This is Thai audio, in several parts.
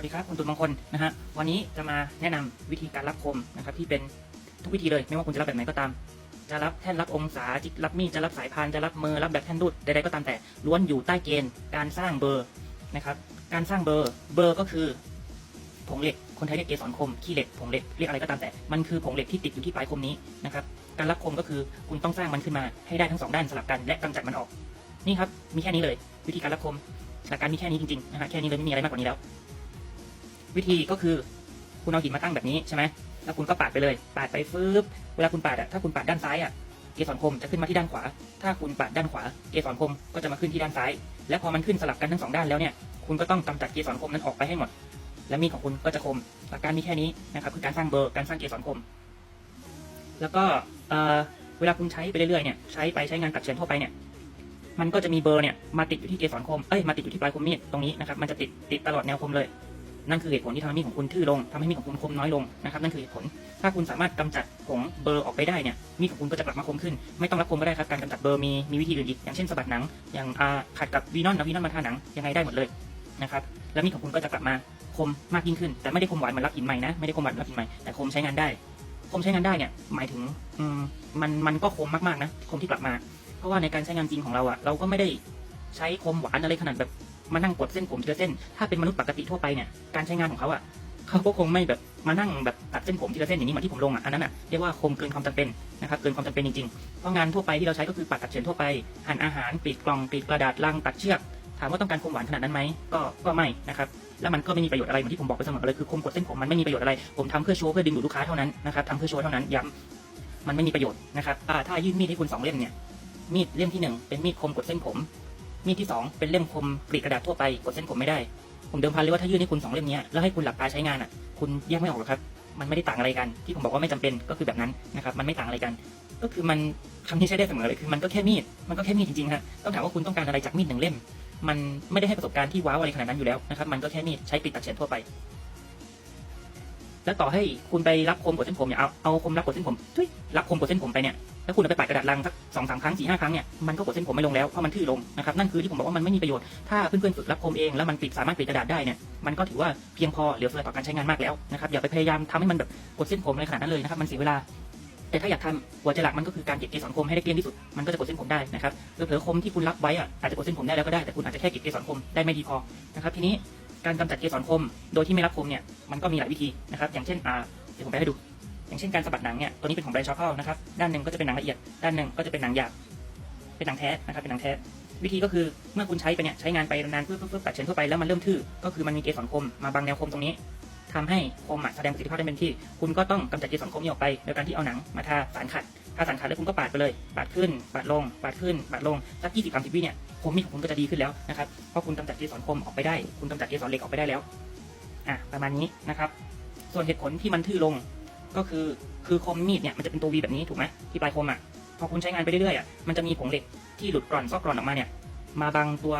วัสดีครับคุณตุลมงคลนะฮะวันนี้จะมาแนะนำวิธีการรับคมนะครับที่เป็นทุกวิธีเลยไม่ว่าคุณจะรับแบบไหนก็ตาม จะรับแท่นรับองศาจิรับมีดจะรับสายพานจะรับมือรับแบบแท่นรูดใดๆก็ตามแต่ล้วนอยู่ใต้เกณฑ์การสร้างเบอร์นะครับการสร้างเบอร์เบอร์ก็คือผงเหล็กคนไทยเรียกเกสรคมขี้เหล็กผงเหล็กเรียกอะไรก็ตามแต่มันคือผงเหล็กที่ติดอยู่ที่ปลายคมนี้นะครับการรับคมก็คือคุณต้องสร้างมันขึ้นมาให้ได้ทั้งสองด้านสลับกันและกำจัดมันออกนี่ครับมีแค่นี้เลย วิธีการรับคมหลักการมีแค่นี้จริงๆนะฮะแค่นี้เลยไม่มีอะไรมากกว่านี้แล้ว วิธีก็คือคุณเอาหินมาตั้งแบบนี้ใช่ไหมแล้วคุณก็ปาดไปเลย ปาดไปฟืบเวลาคุณปาดอะถ้าคุณปาดด้านซ้ายอะเกสรคมจะขึ้นมาที่ด้านขวา ถ้าคุณปาดด้านขวา เกสรคมก็จะมาขึ้นที่ด้านซ้าย และพอมันขึ้นสลับกันทั้งสองด้านแล้วเนี่ย คุณก็ต้องกำจัดเกสรคมนั้นออกไปให้หมด และมีดของคุณก็จะคม หลักการมีแค่นี้นะครับคือการสร้างเบอร์ การสร้างเกสรคม แล้วก็เอ่อเวลาคุณใช้ไปเรื่อยๆเนี่ย ใช้ไปใช้งานตัดเฉือนทั่วไปเนี่ย มันก็จะมีเบอร์เนี่ยมาติดอยู่ที่เกสรคม เอ้ย มาติดอยู่ที่ปลายคมมีดตรงนี้นะครับ มันจะติดติดตลอดแนวคมเลย นั่นคือเหตุผลที่ทำให้มีดของคุณทื่อลงทำให้มีดของคุณคมน้อยลงนะครับนั่นคือเหตุผล ถ้าคุณสามารถกำจัดผงเบอร์ออกไปได้เนี่ยมีดของคุณก็จะกลับมาคมขึ้น ไม่ต้องรับคมก็ได้ครับการกำจัดเบอร์มีมีวิธีอื่นอีกอย่างเช่นสะบัดหนังอย่างอาขัดกับวีนอนเอาวีนอนมาทาหนังยังไงได้หมดเลยนะครับแล้วมีดของคุณก็จะกลับมาคมมากยิ่งขึ้น แต่ไม่ได้คมหวานเหมือนรับหินใหม่นะไม่ได้คมหวานเหมือนรับหินใหม่แต่คมใช้งานได้ คมใช้งานได้เนี่ยหมายถึงมมันมันก็คมมากๆนะคมที่กลับมา เพราะว่าในการใช้งานจริงของเราอะเราก็ไม่ได้ใช้คมหวานอะไรขนาดแบบ มานั่งกดเส้นผมทีละเส้น ถ้าเป็นมนุษย์ปกติทั่วไปเนี่ยการใช้งานของเขาอะเขาก็คงไม่แบบมานั่งแบบตัดเส้นผมทีละเส้นอย่างนี้เหมือนที่ผมลงอะอันนั้นอะเรียกว่าคมเกินความจำเป็นนะครับเกินความจำเป็นจริงๆเพราะงานทั่วไปที่เราใช้ก็คือปัดตัดเฉือนทั่วไปหั่นอาหารกรีดกล่องกรีดกระดาษลังตัดเชือกถามว่าต้องการคมหวานขนาดนั้นไหมก็ก็ไม่นะครับแล้วมันก็ไม่มีประโยชน์อะไรเหมือนที่ผมบอกไปเสมอเลยคือคมกดเส้นผมมันไม่มีประโยชน์อะไร ผมทำเพื่อโชว์เพื่อดึงดูดลูกค้าเท่านั้นนะครับทำเพื่อโชว์เท่านั้นย้ำมันไม่มีประโยชน์นะครับถ้ายื่นมีดให้คุณสองเล่มเนี่ยมีดเล่มที่หนึ่งเป็นมีดคมกดเส้นผม มีดที่สองเป็นเล่มคมกรีดกระดาษทั่วไปกดเส้นผมไม่ได้ ผมเดิมพันเลยว่าถ้ายื่นให้คุณสองเล่มนี้แล้วให้คุณหลับตาใช้งานอะ คุณแยกไม่ออกหรอกครับ มันไม่ได้ต่างอะไรกัน ที่ผมบอกว่าไม่จำเป็นก็คือแบบนั้นนะครับ มันไม่ต่างอะไรกัน ก็คือมันคำที่ใช้ได้เสมอเลยคือมันก็แค่มีด มันก็แค่มีดจริงๆฮะต้องถามว่าคุณต้องการอะไรจากมีดหนึ่งเล่ม มันไม่ได้ให้ประสบการณ์ที่ว้าวอะไรขนาดนั้นอยู่แล้วนะครับ มันก็แค่มีดใช้กรีดตัดเฉือนทั่วไปแล้วต่อให้คุณไปรับคมกดเส้นผมเนี่ยเอาเอาคมรับกดเส้นผมทุยรับคมกดเส้นผมไปเนี่ย แล้วคุณเอาไปปัดกระดาษลังสักสองสามครั้งสี่ห้าครั้งเนี่ยมันก็กดเส้นผมไม่ลงแล้วเพราะมันทื่อลงนะครับนั่นคือที่ผมบอกว่ามันไม่มีประโยชน์ถ้าเพื่อนๆฝึกรับคมเองแล้วมันปิดสามารถปิดกระดาษได้เนี่ยมันก็ถือว่าเพียงพอเหลือเฟือต่อการใช้งานมากแล้วนะครับอย่าไปพยายามทำให้มันแบบกดเส้นผมอะไรขนาดนั้นเลยนะครับมันเสียเวลาแต่ถ้าอยากทำหัวใจหลักมันก็คือการเก็บเกสรคมให้ได้เกลี้ยงที่สุด มันก็จะกดเส้นผมได้นะครับเผลอๆคมที่คุณรับไว้อะอาจจะกดเส้นผมได้แล้วก็ได้แต่คุณอาจจะแค่เก็บเกสรคมได้ไม่ดีพอนะครับทีนี้การกำจัดเกสรคมโดยที่ไม่รับคมเนี่ยมันก็มีหลายวิธีนะครับอย่างเช่นอ่าเดี๋ยวผมไปให้ดู อย่างเช่นการสะบัดหนังเนี่ยตัวนี้เป็นของแบรนด์ชอคเกลนะครับด้านหนึ่งก็จะเป็นหนังละเอียด ด้านหนึ่งก็จะเป็นหนังหยาบเป็นหนังแท้นะครับเป็นหนังแท้วิธีก็คือเมื่อคุณใช้ไปเนี่ยใช้งานไปนานๆเพื่อเพื่อตัดเฉือนทั่วไปแล้วมันเริ่มทื่อก็คือมันมีเกสรคมมาบังแนวคมตรงนี้ทำให้คมแสดงประสิทธิภาพได้เป็นที่ คุณก็ต้องกำจัดเกสรคมนี้ออกไปโดยการที่เอาหนังมาทาสารขัดทาสารขัดแล้วคุณก็ปาดไปเลย ปาดขึ้น ปาดลง ปาดขึ้น ปาดลงสักยี่สิบสามสิบวิเนี่ยคมมีดของคุณก็จะดีขึ้นแล้วนะครับเพราะคุณกำจัดเกสรคมออกไปได้ คุณกำจัดเกสรเหล็กออกไปได้แล้วอะประมาณนี้นะครับส่วนเหตุผลที่มันทื่อลง ก็คือคือคมมีดเนี่ยมันจะเป็นตัววีแบบนี้ถูกไหมที่ปลายคมอะพอคุณใช้งานไปเรื่อยๆอะมันจะมีผงเหล็กที่หลุดกร่อนซอกกร่อนออกมาเนี่ย มาบังตัว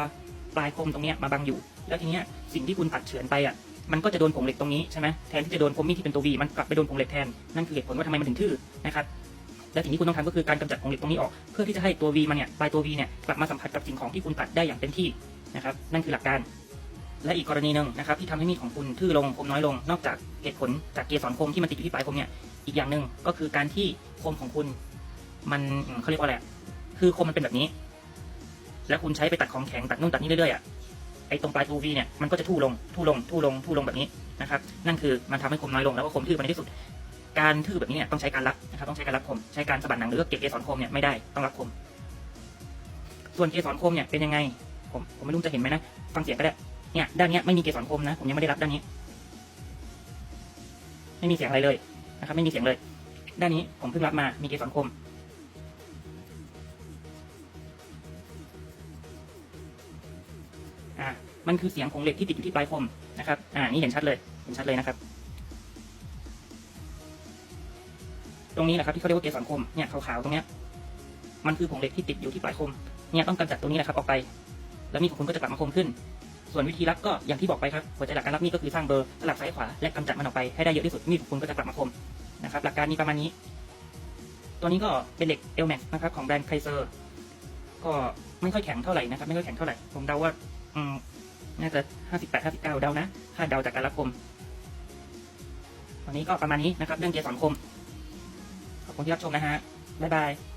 ปลายคมตรงเนี้ยมาบังอยู่ แล้วทีเนี้ยสิ่งที่คุณตัดเฉือนไปอะมันก็จะโดนผงเหล็กตรงนี้ใช่ไหมแทนที่จะโดนคมมีดที่เป็นตัววีมันกลับไปโดนผงเหล็กแทนนั่นคือเหตุผลว่าทำไมมันถึงทื่อนะครับและสิ่งที่คุณต้องทำก็คือการกำจัดผงเหล็กตรงนี้ออกเพื่อที่จะให้ตัววีมันเนี่ยปลายตัววีเนี่ยกลับมาสัมผัสกับสิ่งของที่คุณตัดได้อย่างเต็มที่นะครับนั่นคือหลักการ และอีกกรณีหนึ่งนะครับที่ทำให้มีดของคุณทื่อลงคมน้อยลง นอกจากเหตุผลจากเกสรคมที่มันติดอยู่ที่ปลายคมเนี่ยอีกอย่างหนึ่งก็คือการที่คมของคุณ มันเขาเรียกว่าอะไรคือคมมันเป็นแบบนี้ แล้วคุณใช้ไปตัดของแข็งตัดนู่นตัดนี่เรื่อยๆอะไอ้ตรงปลายทูวีเนี่ยมันก็จะทู่ลงทู่ลงทู่ลงทู่ลงแบบนี้นะครับนั่นคือมันทำให้คมน้อยลงแล้วก็คมทื่อไปในที่สุด การทื่อแบบนี้เนี่ยต้องใช้การรับนะครับต้องใช้การรับคมใช้การสะบัดหนังหรือเก็บเกสรคมเนี่ยไม่ได้ต้องรับคม ส่วนเกสรคมเนี่ยเป็นยังไงผมผมไม่รู้จะเห็นไหมนะฟังเสียงก็ได้ เนี่ยด้านนี้ไม่มีเกสรคมนะ ผมยังไม่ได้รับด้านนี้ ไม่มีเสียงอะไรเลยนะครับ ไม่มีเสียงเลย ด้านนี้ผมเพิ่งรับมามีเกสรคมอ่ามันคือเสียงของเหล็กที่ติดอยู่ที่ปลายคมนะครับ อ่านี่เห็นชัดเลย เห็นชัดเลยนะครับ ตรงนี้แหละครับที่เขาเรียกว่าเกสรคม เนี่ยขาวๆตรงเนี้ย มันคือผงเหล็กที่ติดอยู่ที่ปลายคม เนี่ยต้องกำจัดตรงนี้แหละครับออกไป แล้วมีดของคุณก็จะกลับมาคมขึ้น ส่วนวิธีรับก็อย่างที่บอกไปครับหัวใจหลักการรับมีดก็คือสร้างเบอร์สลับซ้ายขวาและกำจัดมันออกไปให้ได้เยอะที่สุดมีดของคุณก็จะกลับมาคมนะครับหลักการมีประมาณนี้ ตัวนี้ก็เป็นเหล็กเอลแม็กนะครับของแบรนด์ไคเซอร์ก็ไม่ค่อยแข็งเท่าไหร่นะครับไม่ค่อยแข็งเท่าไหร่ผมเดาว่าอืมน่าจะห้าสิบแปดห้าสิบเก้าเดานะถ้าเดาจากการรับคมวันนี้ก็ประมาณนี้นะครับ เรื่องเกสรคมขอบคุณที่รับชมนะฮะบ๊ายบาย